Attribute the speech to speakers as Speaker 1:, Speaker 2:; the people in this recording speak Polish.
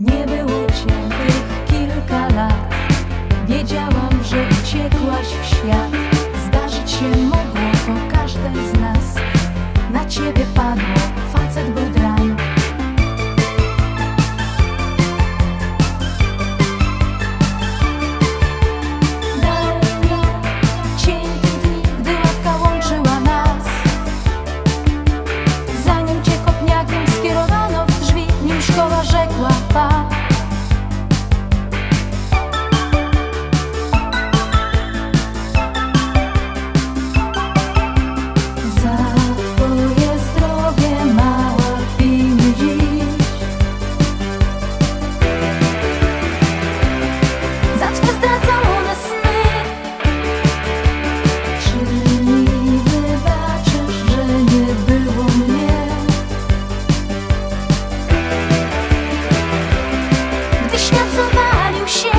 Speaker 1: Nie było cię tych kilka lat. Wiedziałam, że uciekłaś w świat. Zdarzyć się mogło, to każdy z nas. Na ciebie padło, facet był papa. świat zawalił się.